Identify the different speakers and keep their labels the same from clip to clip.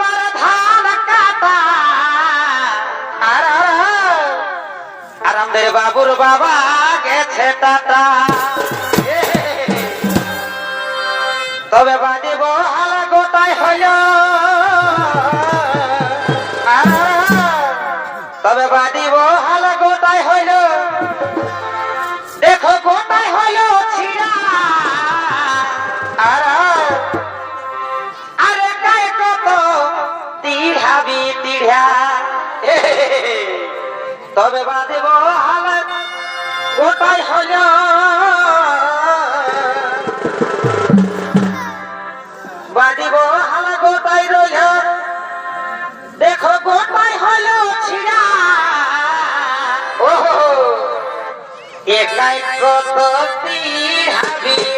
Speaker 1: মার ধান কাটা। আর আর, আর আমাদের বাবুর বাবা গেছে এ তবে বাদিব হালা গোটাই হইল। দেখো তিড়াবি তিড়া। তবে বাদিব হালা গোটাই হইল বাদিব হালা গোটাই রইল। দেখো গোটাই হইল ছিড়া। একাই কত তিহাবি এগো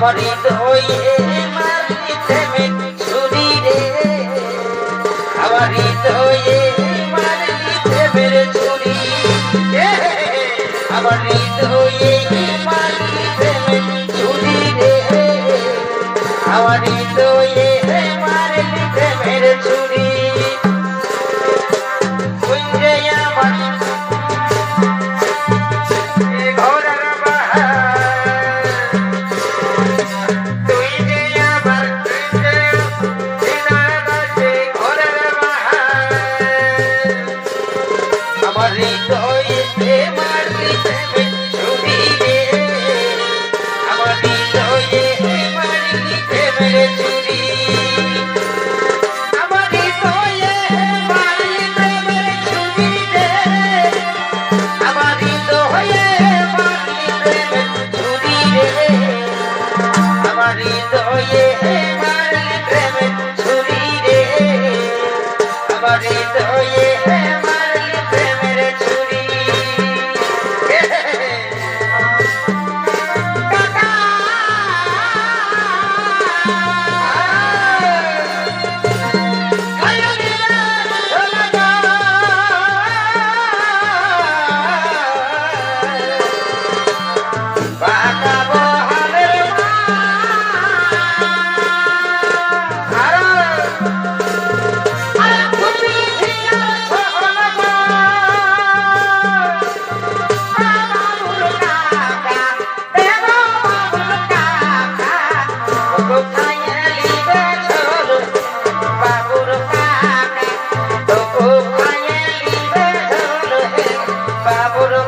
Speaker 1: আমার হৃদয় মারিতে মেঘ ছুরি রে। হৃদয়ে মারিতে মেরে ছুরি। এ, আমার হৃদয়ে মারিতে মেরে ছুরি হৃদয়ে মারিতে মেরে ছুরি மறிதோய் தேமா গুরু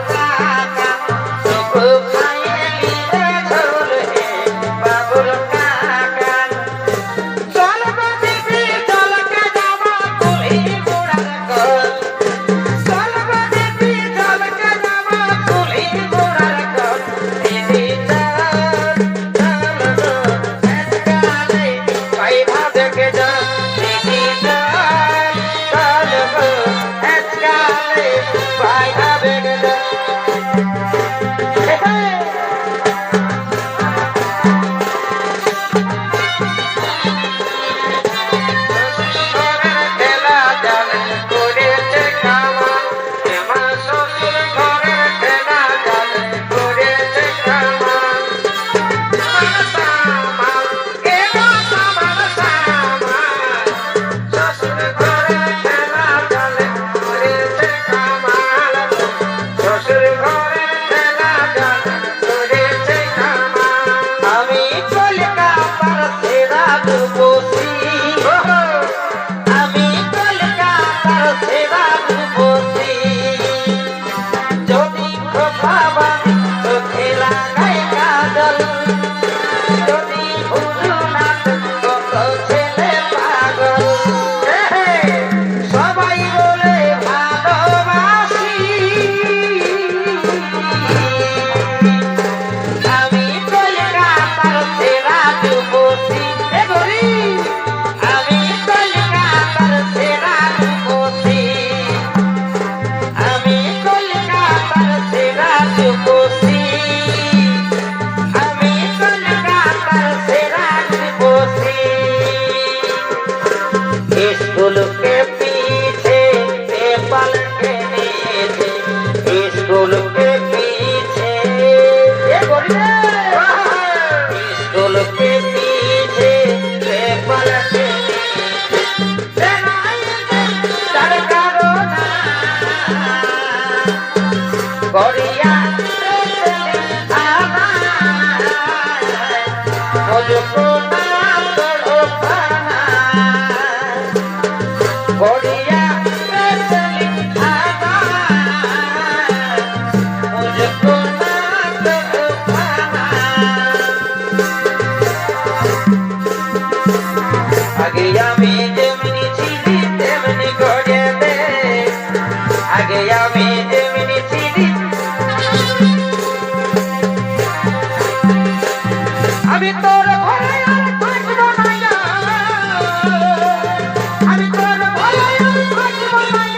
Speaker 1: Thank you.